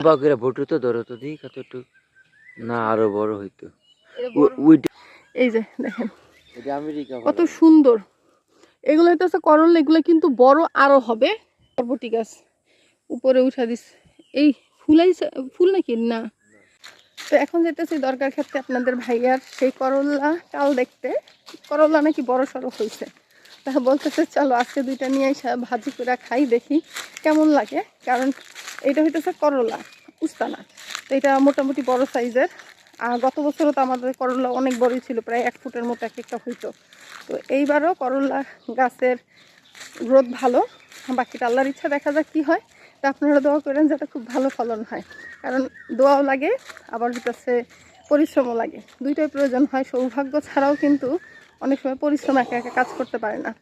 বাকিরা ভোটু তো ধরো তো দিই কতটুকু না আরও বড় হইতো। এই যে দেখেন। এটা আমেরিকা কত সুন্দর। এগুলো হইতেছে করল এগুলো কিন্তু বড় আরও হবে। বরবটি গাছ উপরে উঠা দিস। এই ফুলাইছে ফুল নাকি? না। তো এখন যেতেছি দরকার ক্ষেত্রে আপনাদের ভাইয়ার সেই করল্লা চাল দেখতে। করল্লা নাকি বড় সড়ো হয়েছে তা বলতেছে, চলো আজকে দুইটা নিয়ে এসে ভাজি করে খাই, দেখি কেমন লাগে। কারণ এটা হইতেছে করলা উস্তানা তো এটা মোটামুটি বড় সাইজের। আর গত বছরও তো আমাদের করলা অনেক বড়ই ছিল, প্রায় এক ফুটের মতো এক একটা হইতো। তো এইবারও করলা গাছের গ্রোথ ভালো। বাকিটা আল্লাহর ইচ্ছা, দেখা যাক কী হয়। তা আপনারা দোয়া করেন যাতে খুব ভালো ফলন হয়। কারণ দোয়াও লাগে, আবার হইতেছে পরিশ্রমও লাগে। দুইটাই প্রয়োজন হয়। সৌভাগ্য ছাড়াও কিন্তু অনেক সময় পরিশ্রম একা একা কাজ করতে পারে না।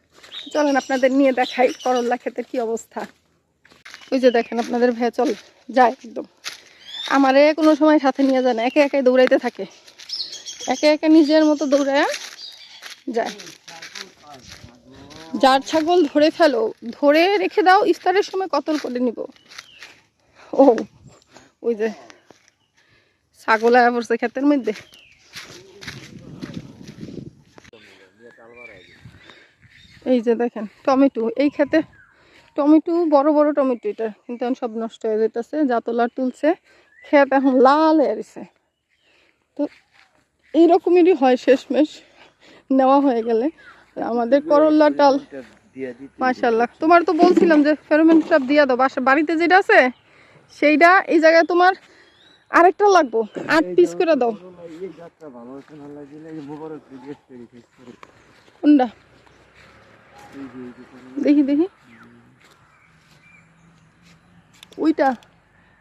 চলেন আপনাদের নিয়ে দেখাই করল্লা ক্ষেতের কী অবস্থা। ওই যে দেখেন আপনাদের ভাইয়া চল যায় একদম। আমারে কোনো সময় সাথে নিয়ে যায় না, একে একাই দৌড়াইতে থাকে। একে একে নিজের মতো দৌড়ায় যায়। যার ছাগল ধরে ফেলো, ধরে রেখে দাও, ইফতারের সময় কতল করে নিব। ও, ওই যে ছাগল আয়া পড়ছে ক্ষেতের মধ্যে। এই যে দেখেন টমেটো এই ক্ষেতে টমেটো বড় বড় টমেটো এটা। কিন্তু এখন সব নষ্ট হয়ে যেতেছে জাতলার তুলছে ক্ষেত এখন লাল হয়ে তো এইরকমই হয় শেষমেশ নেওয়া হয়ে গেলে। আমাদের করল্লা টাল মাশাল্লাহ তোমার তো বলছিলাম যে ফেরোমেন ট্রাপ দিয়া দাও বাসা বাড়িতে যেটা আছে সেইটা এই জায়গায় তোমার আরেকটা লাগবো আট পিস করে দাও। কোনটা এই যে এই যে করলা। দেখি দেখি। ওইটা।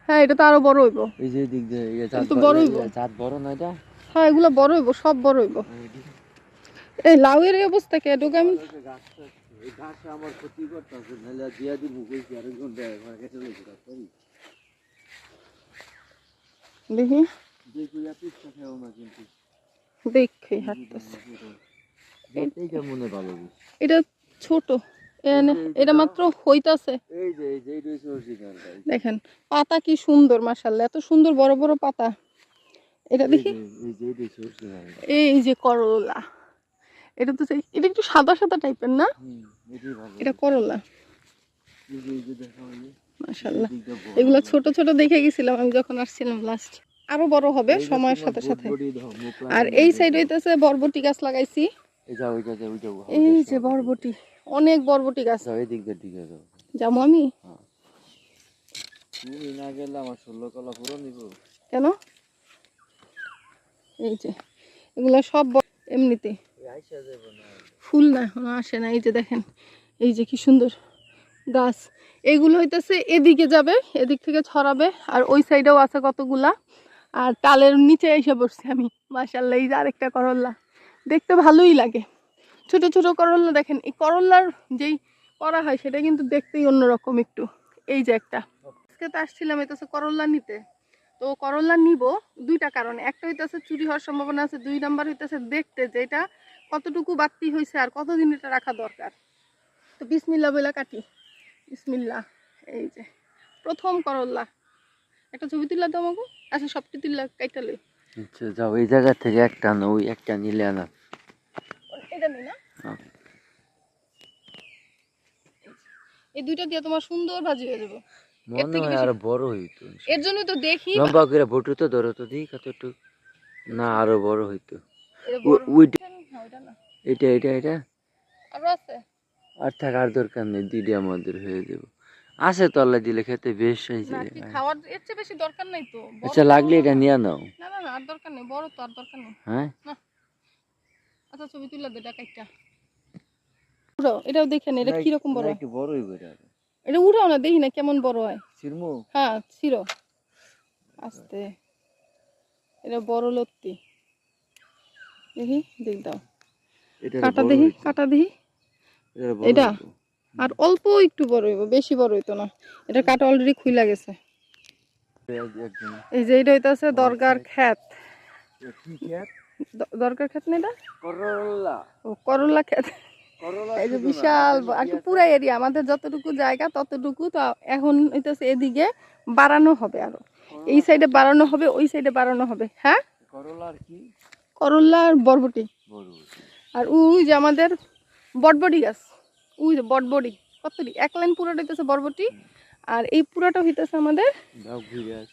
হ্যাঁ এটা তো আরও বড় হইব। এই যে দিক দিয়ে তো বড় হইবো। জাত বড় না এটা? হ্যাঁ এগুলো বড় হইব সব বড় হইব। এই লাউয়ের এই অবস্থা কে? সরি দেখি। দেখি হাঁটতেছে। এইটা মনে ভালো এটা ছোট। এটা মাত্র হইতাছে। দেখেন পাতা কি সুন্দর এত সুন্দর বড় বড় পাতা। এটা দেখি। এই যে করলা। এটা তো এটা একটু সাদা সাদা টাইপের না। এটা করলা। এগুলো ছোট ছোট দেখে গেছিলাম আমি যখন আসছিলাম লাস্ট আরও বড় হবে সময়ের সাথে সাথে। আর এই সাইড হইতেছে বরবটি গাছ লাগাইছি। এই যে বরবটি অনেক বরবটি গাছ। এই দিক দিয়ে। যাব আমি? তুমি না গেলে আমার ষোলো কলা পুরো নিব। কেন? এই যে এগুলো সব এমনিতে। ফুল না এখনও আসে না এই যে দেখেন এই যে কি সুন্দর গাছ। এগুলো হইতেছে এদিকে যাবে এদিক থেকে ছড়াবে আর ওই সাইডেও আছে কতগুলা। আর তালের নিচে এসে বসছি আমি মাসাল্লাহ এই যে আরেকটা করল্লা দেখতে ভালোই লাগে। ছোট ছোট করল্লা দেখেন, এই করল্লার যেই করা হয় সেটা কিন্তু দেখতেই অন্যরকম একটু। এই যে একটা। আজকে তো আসছিলাম এটা করল্লা নিতে। তো করল্লা নিব দুইটা কারণে। একটা হইতেছে চুরি হওয়ার সম্ভাবনা আছে, দুই নাম্বার হইতেছে দেখতে যে এটা কতটুকু বাড়তি হয়েছে আর কতদিন এটা রাখা দরকার। তো বিসমিল্লা বলে কাটি। বিসমিল্লা, এই যে। প্রথম করল্লা একটা ছবি তুললা তো আমাকে? আচ্ছা সবটি তুললা, কাইটা লই। আচ্ছা যাও, এই জায়গা থেকে একটা না ওই একটা নিলে না এটা নেই না হ্যাঁ। এই দুইটা দিয়ে তোমার সুন্দর ভাজি হয়ে যাবে। মনে হয় আরও বড় হইতো এর জন্যই তো দেখি লম্বা করে ভোটু তো ধরো তো দিই কতটুকু না আরও বড় হইতো। এটা হ্যাঁ, এটা এটা এটা? আরও আছে। আর থাকার দরকার নেই দিদি আমাদের হয়ে যাব। আছে তো আল্লাহ দিলে খেতে বেশ হয়েছে। না কি খাওয়ার এর চেয়ে বেশি দরকার নাই তো। আচ্ছা লাগলে এটা নিয়ে নাও। না না না আর দরকার নেই বড় তো আর দরকার নেই। হ্যাঁ? আচ্ছা ছবি তুলে দে ডাকাইটা উড়াও এটাও দেখেন এটা কীরকম বড়? না, হয়। বড় এটা এটা উড়াও না দেখি না কেমন বড় হয়। চিরমু হ্যাঁ ছিল আস্তে। এটা বড় লত্তি। দেখি দেখ দাও। কাটা দেখি কাটা দেখি। এটা? এটা? আর অল্প একটু বড় হইব বেশি বড় হইতো না। এটা কাটা অলরেডি খুইলা গেছে। এই যে এটা হইতাছে দরকার খ্যাত। কি খেত দ- দরগার খ্যাত না এটা? করলা। ও করলা খ্যাত। এই যে বিশাল আর পুরা এরিয়া আমাদের যতটুকু জায়গা ততটুকু তো এখন হইতেছে এদিকে বাড়ানো হবে আরও। এই সাইডে বাড়ানো হবে ওই সাইডে বাড়ানো হবে হ্যাঁ? করলা করল্লা আর বরবটি। আর ওই যে আমাদের বটবটি গাছ ওই যে বটবটি কতটি? এক লাইন পুরোটা হইতেছে বরবটি আর এই পুরোটা হইতেছে আমাদের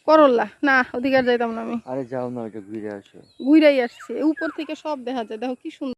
করল্লা না ওদিকে আর যাইতাম না আমি। আরে যাও না ওটা ঘুরে আসো। ঘুরাই আসছে উপর থেকে সব দেখা যায় দেখো কি সুন্দর